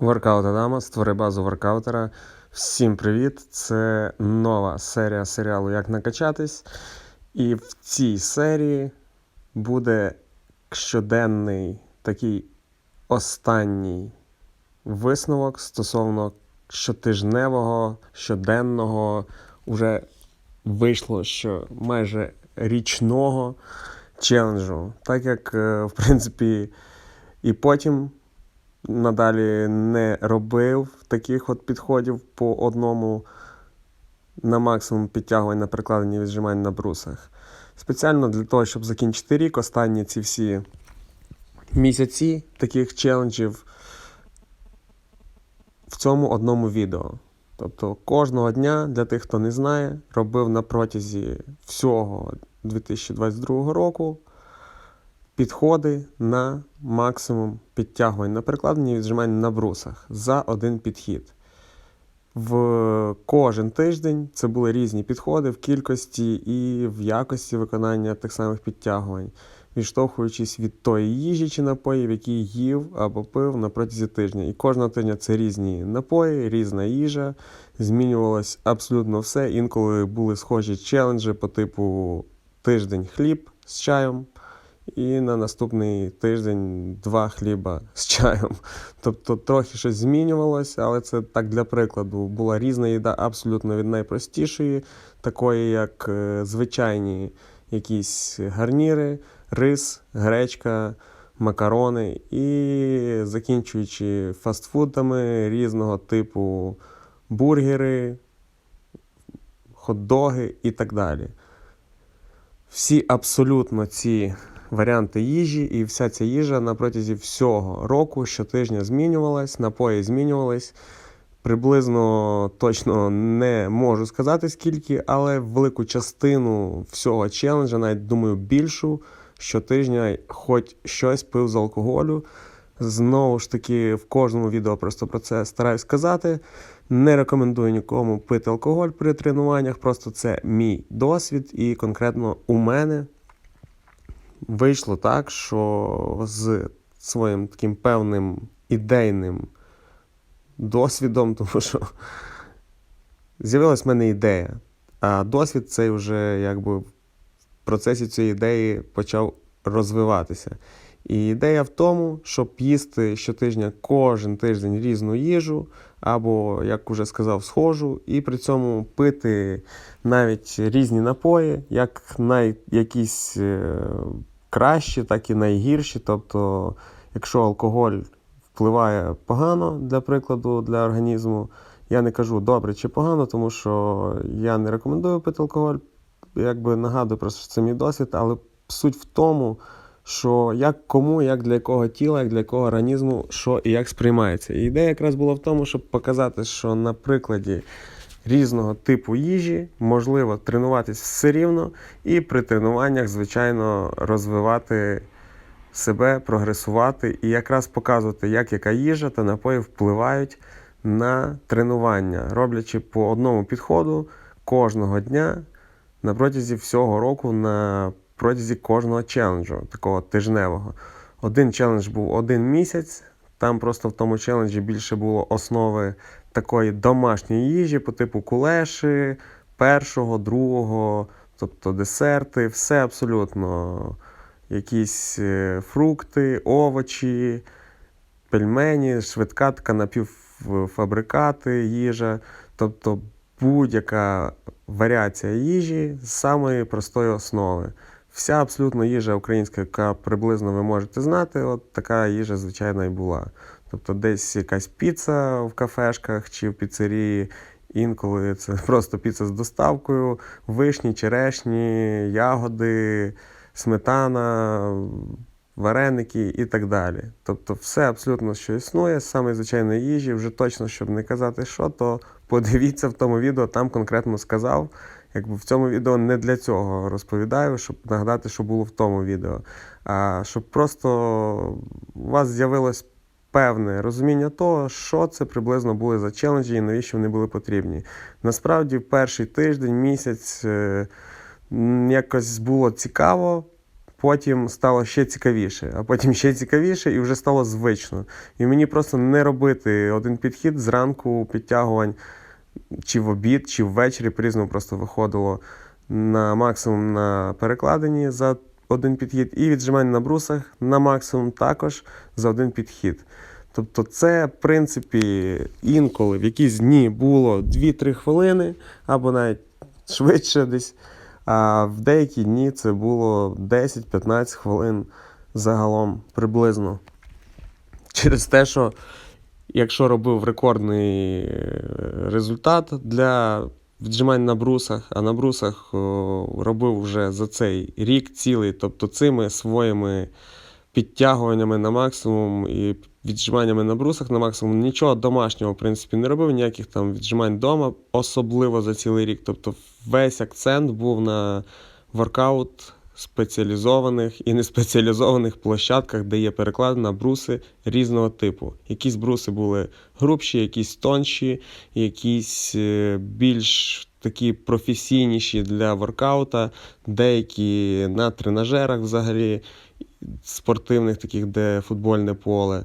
Воркаут Адама, створи базу воркаутера. Всім привіт! Це нова серія серіалу Як накачатись. І в цій серії буде щоденний такий останній висновок стосовно щотижневого, щоденного, уже вийшло, що майже річного челенджу. Так як, е, в принципі, і потім надалі не робив таких от підходів по одному на максимум підтягувань на прикладенні віджимань на брусах. Спеціально для того, щоб закінчити рік, останні ці всі місяці таких челенджів в цьому одному відео. Тобто кожного дня, для тих, хто не знає, робив на протязі всього 2022 року підходи на максимум підтягувань на перекладенні і віджимань на брусах за один підхід. В кожен тиждень це були різні підходи в кількості і в якості виконання тих самих підтягувань, відштовхуючись від тої їжі чи напоїв, які їв або пив на протязі тижня. І кожного тижня це різні напої, різна їжа, змінювалось абсолютно все. Інколи були схожі челенджі по типу тиждень хліб з чаєм. І на наступний тиждень два хліба з чаєм. Тобто трохи щось змінювалося, але це так для прикладу. Була різна їда абсолютно від найпростішої, такої як е, звичайні якісь гарніри, рис, гречка, макарони, і закінчуючи фастфудами різного типу бургери, хот-доги і так далі. Всі абсолютно ці варіанти їжі, і вся ця їжа на протязі всього року щотижня змінювалась, напої змінювались. Приблизно точно не можу сказати скільки, але велику частину всього челенджа, навіть думаю, більшу щотижня хоч щось пив з алкоголю. Знову ж таки, в кожному відео просто про це стараюсь сказати. Не рекомендую нікому пити алкоголь при тренуваннях, просто це мій досвід, і конкретно у мене вийшло так, що з своїм таким певним ідейним досвідом, тому що з'явилась в мене ідея, а досвід цей вже якби в процесі цієї ідеї почав розвиватися. І ідея в тому, щоб їсти щотижня кожен тиждень різну їжу, або, як уже сказав, схожу, і при цьому пити навіть різні напої, як най, якісь е, кращі, так і найгірші. Тобто, якщо алкоголь впливає погано, для прикладу, для організму, я не кажу добре чи погано, тому що я не рекомендую пити алкоголь. Якби нагадую просто це мій досвід, але суть в тому, що як кому, як для якого тіла, як для якого організму, що і як сприймається. І ідея якраз була в тому, щоб показати, що на прикладі різного типу їжі можливо тренуватись все рівно, і при тренуваннях, звичайно, розвивати себе, прогресувати і якраз показувати, як яка їжа та напої впливають на тренування, роблячи по одному підходу кожного дня на протязі всього року, на протязі кожного челенджу, такого тижневого. Один челендж був один місяць. Там просто в тому челенджі більше було основи такої домашньої їжі, по типу кулеші, першого, другого, тобто десерти, все абсолютно. Якісь е, фрукти, овочі, пельмені, швидка така напівфабрикати, їжа. Тобто будь-яка варіація їжі з самої простої основи. Вся абсолютно їжа українська, яка приблизно ви можете знати, от така їжа, звичайно, і була. Тобто десь якась піца в кафешках чи в піцерії, інколи це просто піца з доставкою, вишні, черешні, ягоди, сметана, вареники і так далі. Тобто, все абсолютно, що існує, з самої звичайної їжі, вже точно, щоб не казати, що, то подивіться в тому відео, там конкретно сказав. Якби в цьому відео не для цього розповідаю, щоб нагадати, що було в тому відео. А щоб просто у вас з'явилось певне розуміння того, що це приблизно були за челенджі і навіщо вони були потрібні. Насправді, перший тиждень, місяць е, якось було цікаво. Потім стало ще цікавіше, а потім ще цікавіше, і вже стало звично. І мені просто не робити один підхід зранку підтягувань, чи в обід, чи ввечері по-різному просто виходило на максимум на перекладині за один підхід, і віджимання на брусах на максимум також за один підхід. Тобто, це, в принципі, інколи в якісь дні було 2-3 хвилини, або навіть швидше десь. А в деякі дні це було 10-15 хвилин загалом приблизно. Через те, що якщо робив рекордний е, результат для віджимань на брусах, а на брусах робив вже за цей рік цілий, тобто цими своїми підтягуваннями на максимум і віджиманнями на брусах на максимум, нічого домашнього, в принципі, не робив, ніяких там віджимань вдома, особливо за цілий рік. Тобто весь акцент був на воркаут спеціалізованих і неспеціалізованих площадках, де є переклади на бруси різного типу. Якісь бруси були грубші, якісь тонші, якісь е, більш такі професійніші для воркаута, деякі на тренажерах взагалі спортивних, таких, де футбольне поле.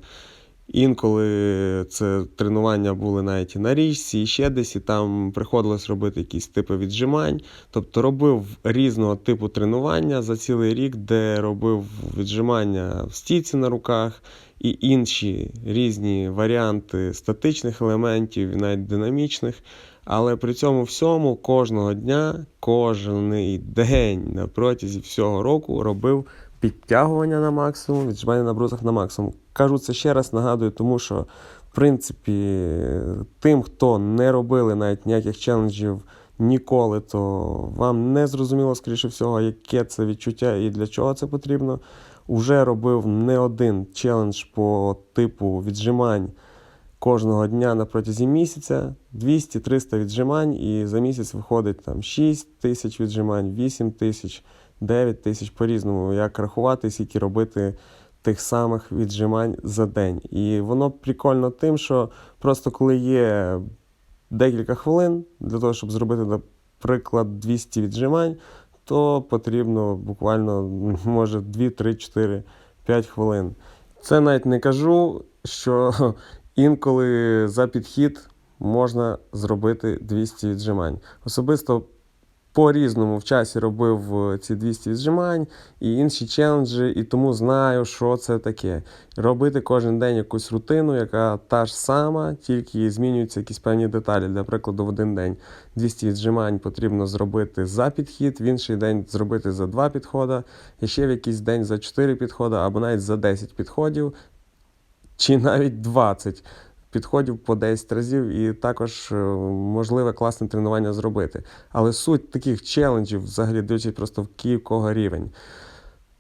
Інколи це тренування були навіть і на річці, і ще десь, і там приходилось робити якісь типи віджимань. Тобто робив різного типу тренування за цілий рік, де робив віджимання в стійці на руках і інші різні варіанти статичних елементів, і навіть динамічних. Але при цьому всьому кожного дня, кожен день на протязі всього року робив підтягування на максимум, віджимання на брусах на максимум. Кажу це ще раз, нагадую, тому що, в принципі, тим, хто не робили навіть ніяких челенджів ніколи, то вам не зрозуміло, скоріше всього, яке це відчуття і для чого це потрібно. Уже робив не один челендж по типу віджимань кожного дня на протязі місяця 200-300 віджимань, і за місяць виходить там 6 тисяч віджимань, 8 тисяч, 9 тисяч по-різному, як рахувати, скільки робити тих самих віджимань за день. І воно прикольно тим, що просто коли є декілька хвилин для того, щоб зробити, наприклад, 200 віджимань, то потрібно буквально, може, 2, 3, 4, 5 хвилин. Це навіть не кажу, що інколи за підхід можна зробити 200 віджимань. Особисто по-різному в часі робив е, ці 200 віджимань і інші челенджі, і тому знаю, що це таке. Робити кожен день якусь рутину, яка та ж сама, тільки змінюються якісь певні деталі. Для прикладу, в один день 200 віджимань потрібно зробити за підхід, в інший день зробити за два підходи, і ще в якийсь день за 4 підходи, або навіть за 10 підходів, чи навіть 20 підходів по 10 разів, і також е, можливе класне тренування зробити. Але суть таких челенджів, взагалі дивлячись просто в кого рівень,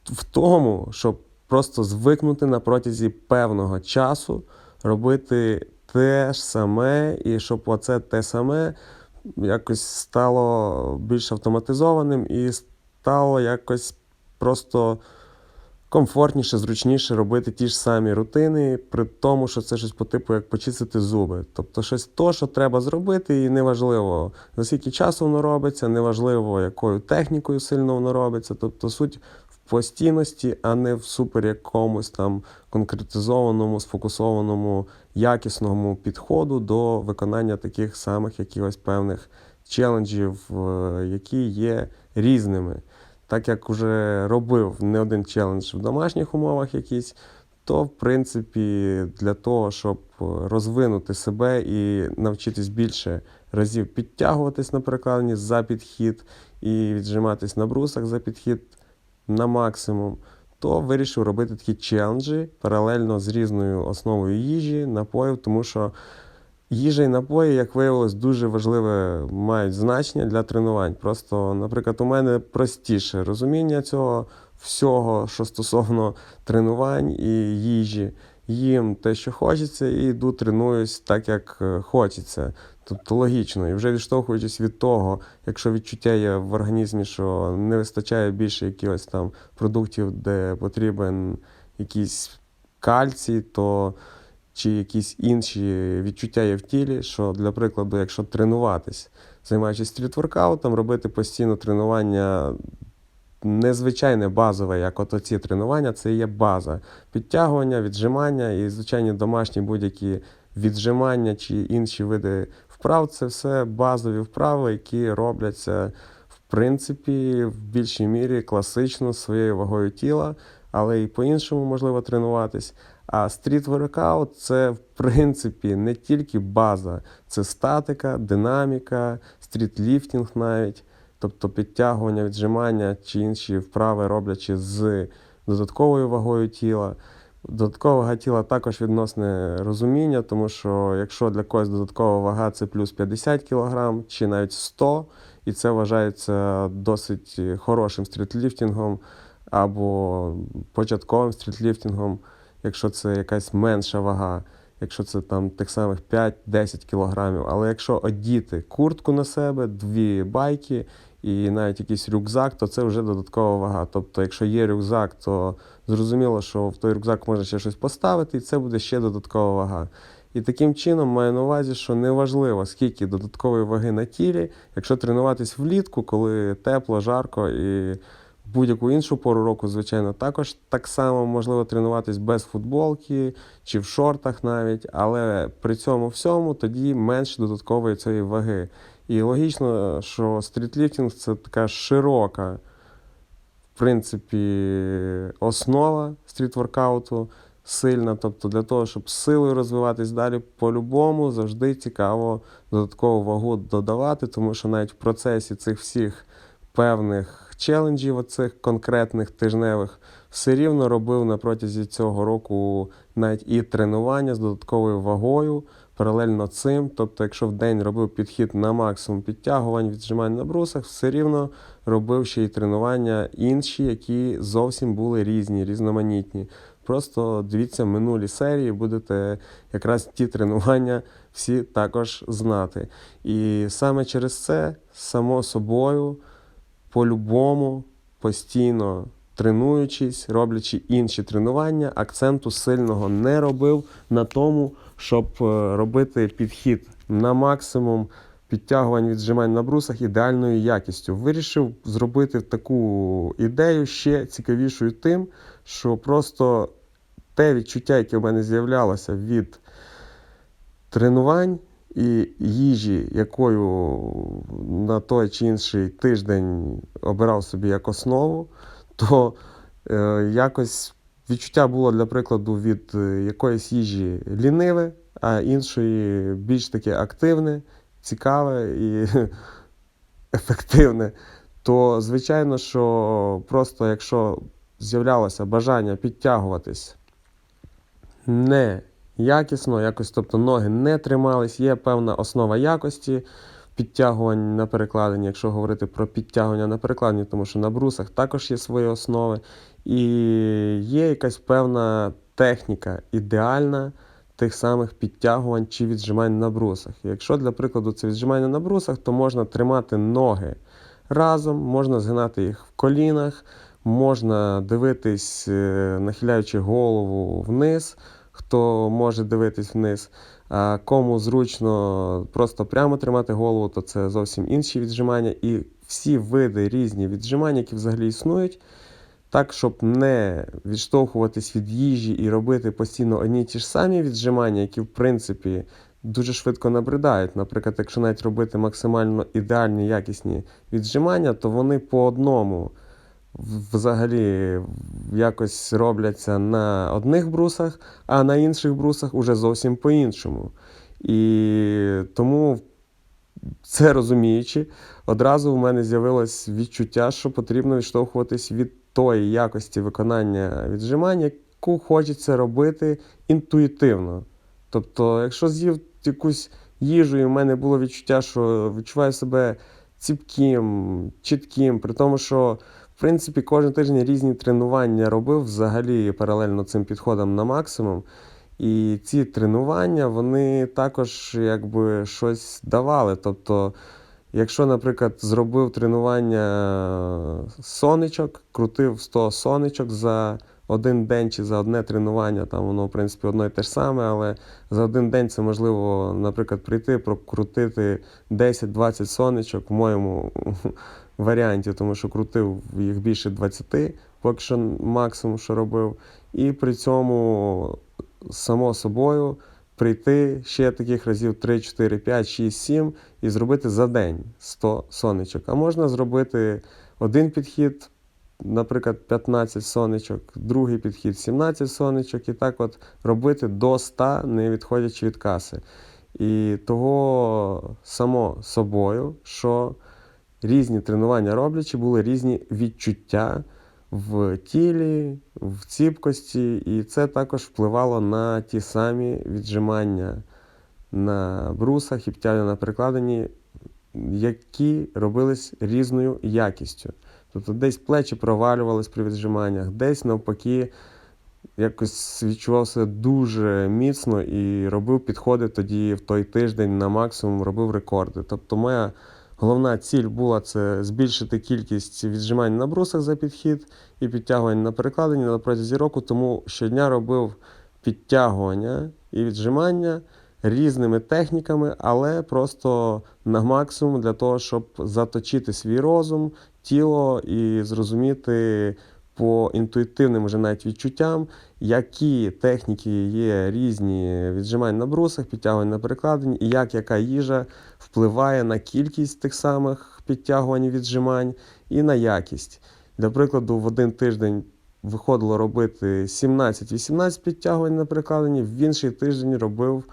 в тому, щоб просто звикнути на протязі певного часу робити те ж саме, і щоб оце те саме якось стало більш автоматизованим і стало якось просто комфортніше, зручніше робити ті ж самі рутини, при тому, що це щось по типу, як почистити зуби. Тобто щось то, що треба зробити, і неважливо, за скільки часу воно робиться, неважливо, якою технікою сильно воно робиться. Тобто суть в постійності, а не в супер якомусь там конкретизованому, сфокусованому, якісному підходу до виконання таких самих якихось певних челенджів, е, які є різними так як вже робив не один челендж в домашніх умовах якийсь, то в принципі для того, щоб розвинути себе і навчитись більше разів підтягуватись на перекладині за підхід і віджиматись на брусах за підхід на максимум, то вирішив робити такі челенджі паралельно з різною основою їжі, напоїв, тому що. Їжа і напої, як виявилось, дуже важливе мають значення для тренувань. Просто, наприклад, у мене простіше розуміння цього всього, що стосовно тренувань і їжі. Їм те, що хочеться, і йду тренуюсь так, як е, хочеться. Тобто логічно. І вже відштовхуючись від того, якщо відчуття є в організмі, що не вистачає більше якихось там продуктів, де потрібен якийсь кальцій, то чи якісь інші відчуття є в тілі, що, для прикладу, якщо тренуватись, займаючись стрітворкаутом, робити постійно тренування незвичайне базове, як от оці тренування, це є база. Підтягування, віджимання і звичайні домашні будь-які віджимання чи інші види вправ це все базові вправи, які робляться в принципі в більшій мірі класично своєю вагою тіла, але і по-іншому можливо тренуватись. А стріт воркаут це в принципі не тільки база, це статика, динаміка, стрітліфтінг навіть, тобто підтягування, віджимання чи інші вправи роблячи з додатковою вагою тіла. Додаткова вага тіла також відносне розуміння, тому що якщо для когось додаткова вага це плюс 50 кг чи навіть 100 і це вважається досить хорошим стрітліфтингом або початковим стрітліфтингом, якщо це якась менша вага, якщо це там тих самих 5-10 кг. Але якщо одіти куртку на себе, дві байки і навіть якийсь рюкзак, то це вже додаткова вага. Тобто, якщо є рюкзак, то зрозуміло, що в той рюкзак можна ще щось поставити, і це буде ще додаткова вага. І таким чином маю на увазі, що неважливо, скільки додаткової ваги на тілі, якщо тренуватись влітку, коли тепло, жарко і будь-яку іншу пору року, звичайно, також так само можливо тренуватись без футболки чи в шортах навіть, але при цьому всьому тоді менше додаткової цієї ваги. І логічно, що стрітліфтинг це така широка, в принципі, основа стрітворкауту сильна. Тобто для того, щоб силою розвиватись далі, по-любому завжди цікаво додаткову вагу додавати, тому що навіть в процесі цих всіх певних челенджів, оцих конкретних тижневих, все рівно робив на протязі цього року навіть і тренування з додатковою вагою. Паралельно цим, тобто, якщо в день робив підхід на максимум підтягувань, віджимань на брусах, все рівно робив ще й тренування інші, які зовсім були різні, різноманітні. Просто дивіться минулі серії, будете якраз ті тренування всі також знати. І саме через це, само собою, по-любому, постійно тренуючись, роблячи інші тренування, акценту сильного не робив на тому, щоб е, робити підхід на максимум підтягувань віджимань на брусах ідеальною якістю. Вирішив зробити таку ідею ще цікавішою тим, що просто те відчуття, яке в мене з'являлося від тренувань і їжі, якою на той чи інший тиждень обирав собі як основу, то е, якось відчуття було, для прикладу, від е, якоїсь їжі ліниве, а іншої більш таке активне, цікаве і ефективне. То, звичайно, що просто якщо з'являлося бажання підтягуватись не якісно, якось, тобто ноги не тримались, є певна основа якості підтягувань на перекладині, якщо говорити про підтягування на перекладині, тому що на брусах також є свої основи. І є якась певна техніка ідеальна тих самих підтягувань чи віджимань на брусах. Якщо, для прикладу, це віджимання на брусах, то можна тримати ноги разом, можна згинати їх в колінах, можна дивитись, е, нахиляючи голову вниз, хто може дивитись вниз. А кому зручно просто прямо тримати голову, то це зовсім інші віджимання. І всі види різні віджимань, які взагалі існують, так, щоб не відштовхуватись від їжі і робити постійно одні ті ж самі віджимання, які, в принципі, дуже швидко набридають. Наприклад, якщо навіть робити максимально ідеальні якісні віджимання, то вони по одному взагалі якось робляться на одних брусах, а на інших брусах уже зовсім по-іншому. І тому, це розуміючи, одразу в мене з'явилось відчуття, що потрібно відштовхуватись від тої якості виконання віджимань, яку хочеться робити інтуїтивно. Тобто, якщо з'їв якусь їжу, і в мене було відчуття, що відчуваю себе ціпким, чітким, при тому, що в принципі, кожен тиждень різні тренування робив взагалі паралельно цим підходам на максимум. І ці тренування вони також якби щось давали. Тобто, якщо, наприклад, зробив тренування сонечок, крутив 100 сонечок за один день чи за одне тренування, там воно, в принципі, одно і те ж саме, але за один день це можливо, наприклад, прийти, прокрутити 10-20 сонечок в моєму варіанті, тому що крутив їх більше 20, поки що максимум, що робив. І при цьому, само собою, прийти ще таких разів 3, 4, 5, 6, 7 і зробити за день 100 сонечок. А можна зробити один підхід, наприклад, 15 сонечок, другий підхід 17 сонечок, і так от робити до 100, не відходячи від каси. І того само собою, що різні тренування роблячи, були різні відчуття в тілі, в ціпкості, і це також впливало на ті самі віджимання на брусах і підтягування на перекладині, які робились різною якістю. Тобто десь плечі провалювались при віджиманнях, десь навпаки якось відчував дуже міцно і робив підходи тоді в той тиждень на максимум, робив рекорди. Тобто моя головна ціль була це збільшити кількість віджимань на брусах за підхід і підтягувань на перекладині на протязі року, тому щодня робив підтягування і віджимання різними техніками, але просто на максимум для того, щоб заточити свій розум, тіло і зрозуміти по інтуїтивним вже навіть відчуттям, які техніки є різні віджимань на брусах, підтягувань на перекладині, і як яка їжа впливає на кількість тих самих підтягувань віджимань і на якість. Для прикладу, в один тиждень виходило робити 17-18 підтягувань на перекладині, в інший тиждень робив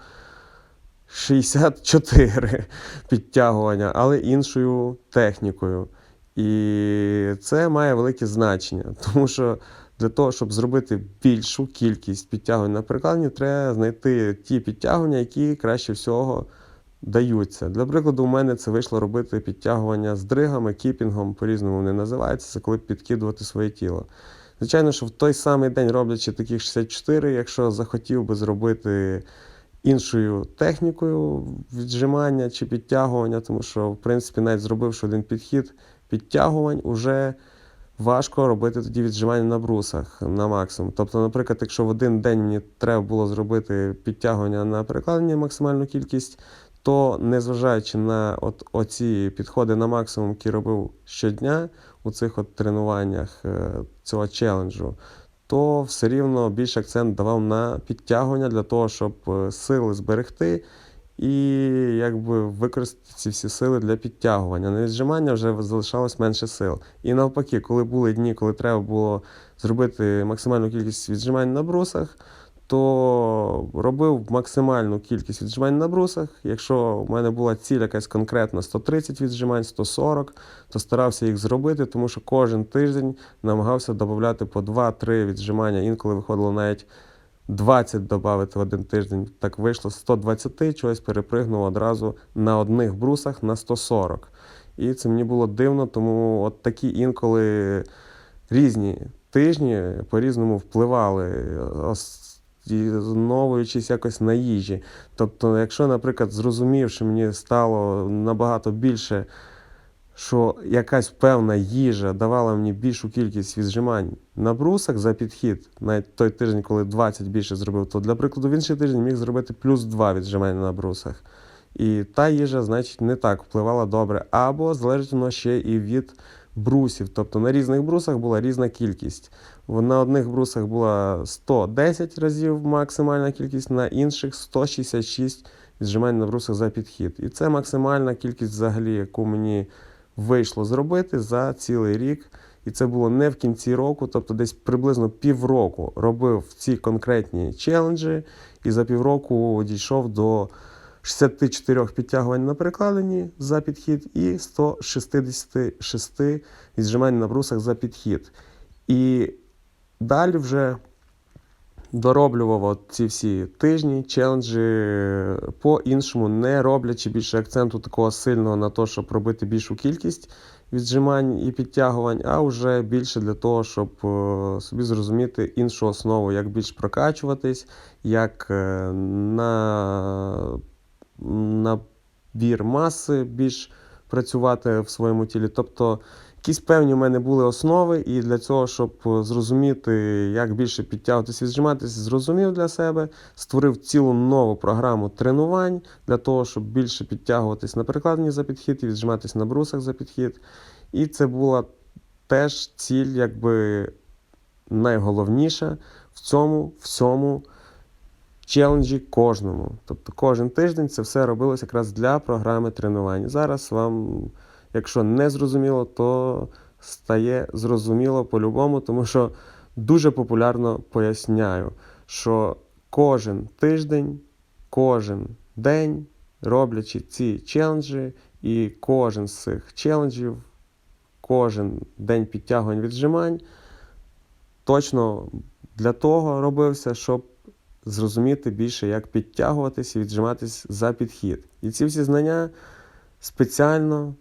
64 підтягування, але іншою технікою. І це має велике значення, тому що для того, щоб зробити більшу кількість підтягувань на перекладині, треба знайти ті підтягування, які краще всього даються. Для прикладу, у мене це вийшло робити підтягування з дригами, кіпінгом, по-різному вони називаються, це коли підкидувати своє тіло. Звичайно, що в той самий день, роблячи таких 64, якщо захотів би зробити іншою технікою віджимання чи підтягування, тому що, в принципі, навіть зробивши один підхід підтягувань, уже важко робити тоді віджимання на брусах на максимум. Тобто, наприклад, якщо в один день мені треба було зробити підтягування на перекладення максимальну кількість, то незважаючи на от оці підходи на максимум, які робив щодня у цих от тренуваннях е, цього челенджу, то все рівно більш акцент давав на підтягування для того, щоб е, сили зберегти і якби використати ці всі сили для підтягування. На віджимання вже залишалось менше сил. І навпаки, коли були дні, коли треба було зробити максимальну кількість віджимань на брусах, то робив максимальну кількість віджимань на брусах. Якщо в мене була ціль якась конкретна 130 віджимань, 140, то старався їх зробити, тому що кожен тиждень намагався додати по 2-3 віджимання. Інколи виходило навіть 20 додати в один тиждень. Так вийшло 120, чогось перепригнув одразу на одних брусах на 140. І це мені було дивно, тому от такі інколи різні тижні по-різному впливали. ос- якось на їжі. Тобто, якщо, наприклад, зрозумів, що мені стало набагато більше, що якась певна їжа давала мені більшу кількість віджимань на брусах за підхід, навіть той тиждень, коли 20 більше зробив, то для прикладу в інший тиждень міг зробити плюс 2 віджимання на брусах. І та їжа, значить, не так впливала добре. Або залежить воно ще і від брусів. Тобто на різних брусах була різна кількість. На одних брусах була 110 разів максимальна кількість, на інших 166 віджимань на брусах за підхід. І це максимальна кількість, взагалі, яку мені вийшло зробити за цілий рік. І це було не в кінці року, тобто десь приблизно півроку робив ці конкретні челенджі, і за півроку дійшов до 64 підтягувань на перекладині за підхід і 166 віджимань на брусах за підхід. І далі вже дороблював от ці всі тижні, челенджі по-іншому, не роблячи більше акценту такого сильного на те, щоб робити більшу кількість віджимань і підтягувань, а вже більше для того, щоб е, собі зрозуміти іншу основу, як більш прокачуватись, як е, на набір маси більш працювати в своєму тілі. Тобто Якісь певні в мене були основи, і для цього, щоб зрозуміти, як більше підтягуватися і зжиматися, зрозумів для себе, створив цілу нову програму тренувань для того, щоб більше підтягуватись на перекладині за підхід і віджиматись на брусах за підхід. І це була теж ціль, якби найголовніша в цьому всьому челенджі кожному. Тобто кожен тиждень це все робилось якраз для програми тренувань. Зараз вам, якщо не зрозуміло, то стає зрозуміло по-любому, тому що дуже популярно поясняю, що кожен тиждень, кожен день, роблячи ці челенджі, і кожен з цих челенджів, кожен день підтягувань віджимань, точно для того робився, щоб зрозуміти більше, як підтягуватись і віджиматись за підхід. І ці всі знання спеціально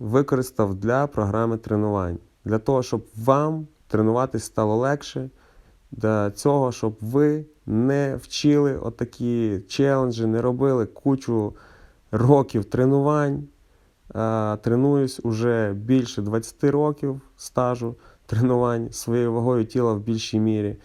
використав для програми тренувань. Для того, щоб вам тренуватись стало легше, для цього, щоб ви не вчили отакі челенджі, не робили кучу років тренувань. Тренуюсь уже більше 20 років стажу тренувань своєю вагою тіла в більшій мірі.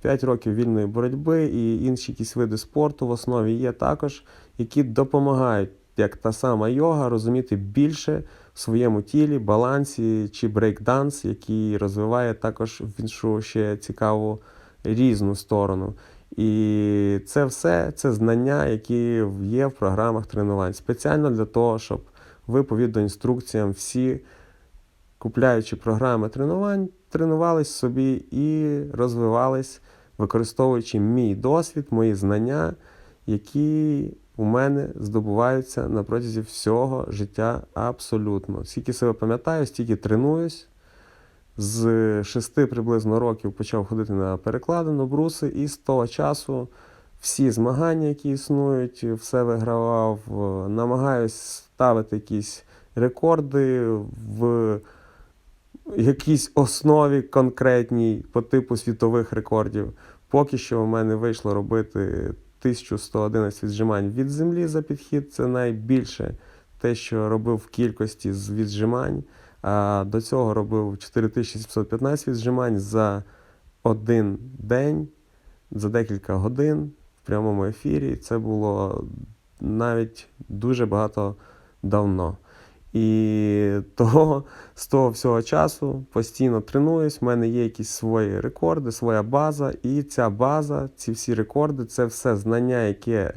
5 років вільної боротьби і інші якісь види спорту в основі є також, які допомагають, як та сама йога, розуміти більше своєму тілі, балансі чи брейкданс, який розвиває також в іншу ще цікаву різну сторону. І це все це знання, які є в програмах тренувань. Спеціально для того, щоб ви по відеоінструкціям всі, купляючи програми тренувань, тренувались собі і розвивались, використовуючи мій досвід, мої знання, які у мене здобуваються на протязі всього життя абсолютно. Скільки себе пам'ятаю, стільки тренуюсь. З шести приблизно років почав ходити на перекладину бруси, і з того часу всі змагання, які існують, все вигравав, намагаюсь ставити якісь рекорди в якійсь основі конкретній по типу світових рекордів. Поки що в мене вийшло робити 1111 віджимань від землі за підхід. Це найбільше те, що робив в кількості з віджимань. А до цього робив 4715 віджимань за один день, за декілька годин в прямому ефірі. Це було навіть дуже багато давно. І того, з того всього часу постійно тренуюсь, в мене є якісь свої рекорди, своя база. І ця база, ці всі рекорди це все знання, яке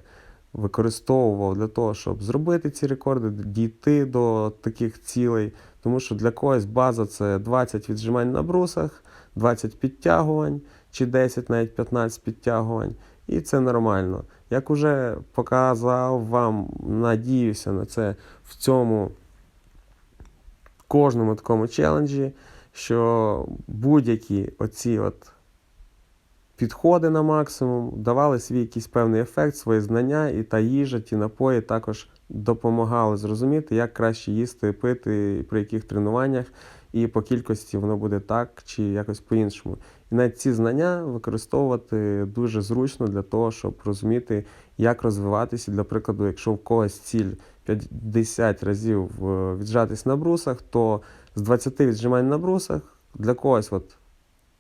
використовував для того, щоб зробити ці рекорди, дійти до таких цілей. Тому що для когось база це 20 віджимань на брусах, 20 підтягувань чи 10, навіть 15 підтягувань. І це нормально. Як уже показав вам, надіюся на це в цьому кожному такому челенджі, що будь-які оці от підходи на максимум давали свій якийсь певний ефект, свої знання, і та їжа, ті напої також допомагали зрозуміти, як краще їсти, пити, при яких тренуваннях, і по кількості воно буде так чи якось по-іншому. І навіть ці знання використовувати дуже зручно для того, щоб розуміти, як розвиватися. Для прикладу, якщо в когось ціль 50 разів віджатись на брусах, то з 20 віджимань на брусах для когось, от,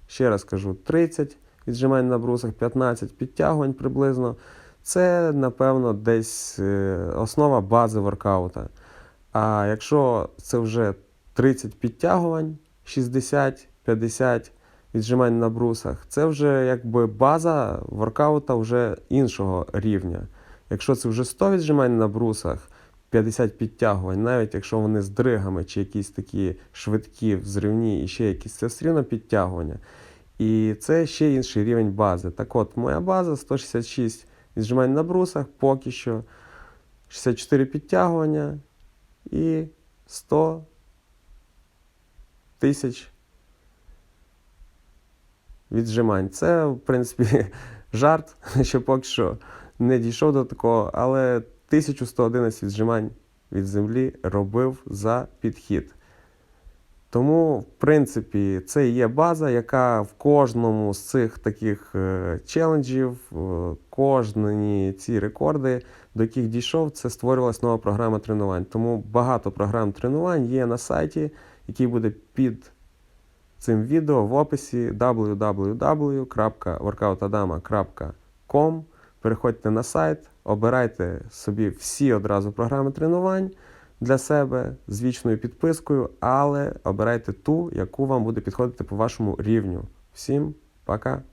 ще раз кажу, 30 віджимань на брусах, 15 підтягувань приблизно. Це, напевно, десь е, основа бази воркаута. А якщо це вже 30 підтягувань, 60-50 віджимань на брусах, це вже якби база воркаута вже іншого рівня. Якщо це вже 100 віджимань на брусах, 50 підтягувань, навіть якщо вони з дригами чи якісь такі швидкі, взривні і ще якісь, це все рівно підтягування. І це ще інший рівень бази. Так от, моя база 166 віджимань на брусах, поки що 64 підтягування і 100 тисяч віджимань. Це, в принципі, жарт, що поки що не дійшов до такого, але 1111 віджимань від землі робив за підхід. Тому, в принципі, це є база, яка в кожному з цих таких е, челенджів, кожні ці рекорди, до яких дійшов, це створювалася нова програма тренувань. Тому багато програм тренувань є на сайті, який буде під цим відео в описі www.workoutadama.com. Переходьте на сайт, обирайте собі всі одразу програми тренувань для себе з вічною підпискою, але обирайте ту, яку вам буде підходити по вашому рівню. Всім пока!